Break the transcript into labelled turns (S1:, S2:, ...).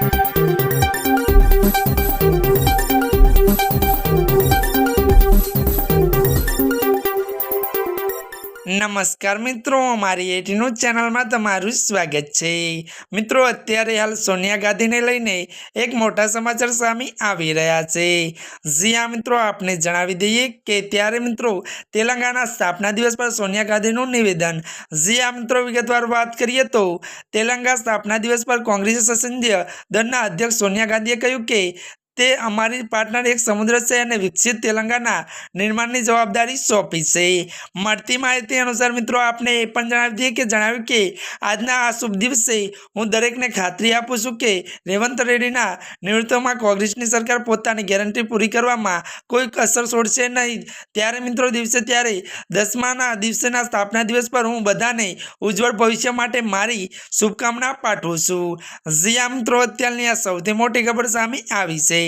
S1: Thank you. નમસ્કાર મિત્રો મારી એટીનું ચેનલમાં તમારું સ્વાગત છે. મિત્રો, અત્યારે હાલ સોનિયા ગાંધીને લઈને એક મોટા સમાચાર સામે આવી રહ્યા છે. જી હા, મિત્રો, આપને જણાવી દઈએ કે ત્યારે, મિત્રો તેલંગાણા સ્થાપના દિવસ પર સોનિયા ગાંધીનું નિવેદન. જી હા, મિત્રો, વિગતવાર વાત કરીએ તો, તેલંગા સ્થાપના દિવસ પર કોંગ્રેસ સંસદીય દળના અધ્યક્ષ સોનિયા ગાંધીએ કહ્યું કે તે અમારી પાર્ટનર એક સમુદ્ર છે અને વિકસિત તેલંગાના નિર્માણની જવાબદારી સોંપી છે. મળતી માહિતી અનુસાર મિત્રો, આપને એ પણ જણાવી દઈએ કે જણાવ્યું કે આજના આ શુભ દિવસે હું દરેકને ખાતરી આપું છું કે રેવંત રેડ્ડીના નિવૃત્તમાં કોંગ્રેસની સરકાર પોતાની ગેરંટી પૂરી કરવામાં કોઈ કસર છોડશે નહીં. ત્યારે મિત્રો, દિવસે ત્યારે દસમાના દિવસેના સ્થાપના દિવસ પર હું બધાને ઉજ્જવળ ભવિષ્ય માટે મારી શુભકામના પાઠવું છું. જીયા મિત્રો, અત્યારની આ સૌથી મોટી ખબર સામે આવી છે.